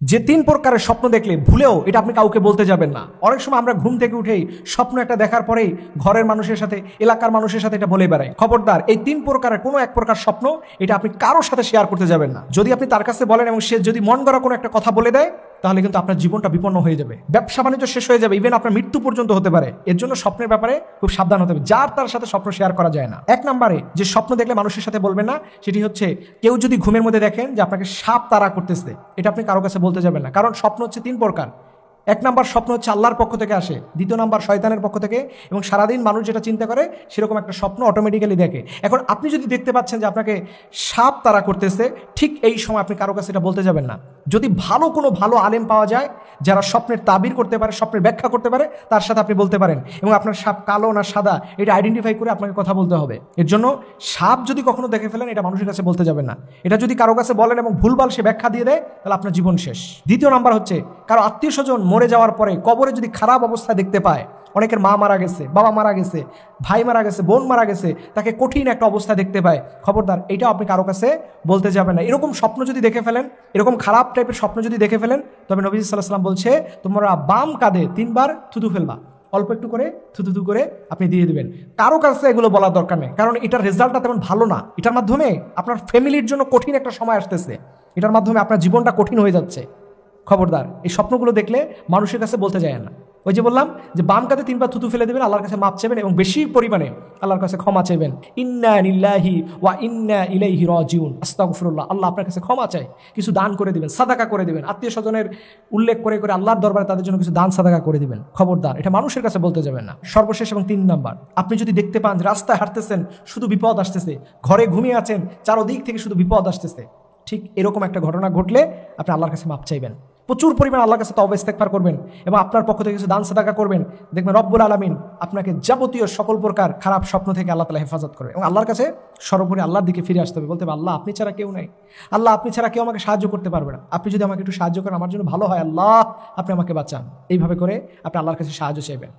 যে তিন প্রকারের স্বপ্ন দেখলে ভুলেও এটা আপনি কাউকে বলতে যাবেন না। অনেক সময় আমরা ঘুম থেকে উঠেই স্বপ্ন একটা দেখার পরেই ঘরের মানুষের সাথে, এলাকার মানুষের সাথে এটা বলে বেড়াই। খবরদার, এই তিন প্রকারের কোনো এক প্রকার স্বপ্ন, এটা আপনি কারোর সাথে শেয়ার করতে যাবেন না। যদি আপনি তার কাছে বলেন এবং সে যদি মন গড়া কোনো একটা কথা বলে দেয় তাহলে কিন্তু আপনার জীবনটা বিপন্ন হয়ে যাবে। ব্যবসা বাণিজ্য শেষ হয়ে যাবে ইভেন আপনার মৃত্যু পর্যন্ত হতে পারে। এর জন্য স্বপ্নের ব্যাপারে খুব সাবধান হতে হবে। যার তার সাথে স্বপ্ন শেয়ার করা যায় না। এক নম্বরে, যে স্বপ্ন দেখলে মানুষের সাথে বলবে না, সেটি হচ্ছে কেউ যদি ঘুমের মধ্যে দেখেন যে আপনাকে সাপ তারা করতেছে, এটা আপনি কারও কাছে বলতে যাবেন না। কারণ স্বপ্ন হচ্ছে তিন প্রকার। এক নাম্বার স্বপ্ন হচ্ছে আল্লাহর পক্ষ থেকে আসে, দ্বিতীয় নাম্বার শয়তানের পক্ষ থেকে এবং সারাদিন মানুষ যেটা চিন্তা করে সেরকম একটা স্বপ্ন অটোমেটিক্যালি দেখে। এখন আপনি যদি দেখতে পাচ্ছেন যে আপনাকে সাপ তারা করতেছে, ঠিক এই সময় আপনি কারও কাছে এটা বলতে যাবেন না। যদি ভালো কোনো ভালো আলেম পাওয়া যায়, যারা স্বপ্নের তাবির করতে পারে, স্বপ্নের ব্যাখ্যা করতে পারে, তার সাথে আপনি বলতে পারেন। এবং আপনার সাপ কালো না সাদা, এটা আইডেন্টিফাই করে আপনাকে কথা বলতে হবে। এর জন্য সাপ যদি কখনো দেখে ফেলেন, এটা মানুষের কাছে বলতে যাবেন না। এটা যদি কারও কাছে বলেন এবং ভুলভাল সে ব্যাখ্যা দিয়ে দেয়, তাহলে আপনার জীবন শেষ। দ্বিতীয় নাম্বার হচ্ছে কারও আত্মীয় স্বজন মরে যাওয়ার পরে কবরে যদি খারাপ অবস্থা দেখতে পায়, অনেকের মা মারা গেছে, বাবা মারা গেছে, ভাই মারা গেছে, বোন মারা গেছে, তাকে কঠিন একটা অবস্থা দেখতে পায়। খবরদার এটা আপনি কারও কাছে বলতে যাবেন না। এরকম স্বপ্ন যদি দেখে ফেলেন, এরকম খারাপ টাইপের স্বপ্ন যদি দেখে ফেলেন, তবে নবী সাল্লাহ সাল্লাম বলছে, তোমরা বাম কাঁধে তিনবার থুতু ফেলবা। অল্প একটু করে থুতু করে আপনি দিয়ে দেবেন। কারও কাছে এগুলো বলার দরকার নেই, কারণ এটার রেজাল্টটা তেমন ভালো না। এটার মাধ্যমে আপনার ফ্যামিলির জন্য কঠিন একটা সময় আসতেছে। এটার মাধ্যমে আপনার জীবনটা কঠিন হয়ে যাচ্ছে। খবরদার। এই স্বপ্নগুলো দেখলে মানুষের কাছে বলতে যায় না। ওই যে বললাম যে বাম কাতে তিনবার থুতু ফেলে দেবেন, আল্লাহর কাছে মাপ চাইবেন এবং বেশি পরিমাণে আল্লাহর কাছে ক্ষমা চাইবেন ইন্না নিল্লাহি ওয়া ইন্না ইলাইহি রাজিউন। আস্তাগফিরুল্লাহ, আল্লাহ আপনার কাছে ক্ষমা চাই কিছু দান করে দিবেন, সাদাকা করে দিবেন। আত্মীয় স্বজনের উল্লেখ করে করে আল্লাহর দরবারে তাদের জন্য কিছু দান, সাদাকা করে দিবেন। খবরদার, এটা মানুষের কাছে বলতে যাবেন না। সর্বশেষ এবং তিন নাম্বার, আপনি যদি দেখতে পান রাস্তায় হাঁটতেছেন, শুধু বিপদ আসতেছে। ঘরে ঘুমিয়ে আছেন, চারোদিক থেকে শুধু বিপদ আসতেছে। ঠিক এরকম একটা ঘটনা ঘটলে আপনি আল্লাহর কাছে মাপ চাইবেন। প্রচুর পরিমাণ আল্লাহর কাছে তবে ইস্তেকবার করবেন এবং আপনার পক্ষ থেকে কিছু দান সাদাকা করবেন, দেখবেন রব্বুল আলমিন আপনাকে যাবতীয় সকল প্রকার খারাপ স্বপ্ন থেকে আল্লাহ তালা হেফাজত করবে এবং আল্লাহর কাছে সর্বোপরি আল্লাহর দিকে ফিরে আসতে হবে। বলতে হবে, আল্লাহ, আপনি ছাড়া কেউ নাই। আল্লাহ, আপনি ছাড়া কেউ আমাকে সাহায্য করতে পারবে না। আপনি যদি আমাকে একটু সাহায্য করেন, আমার জন্য ভালো হয়। আল্লাহ, আপনি আমাকে বাঁচান। এইভাবে করে আপনি আল্লাহর কাছে সাহায্য চাইবেন।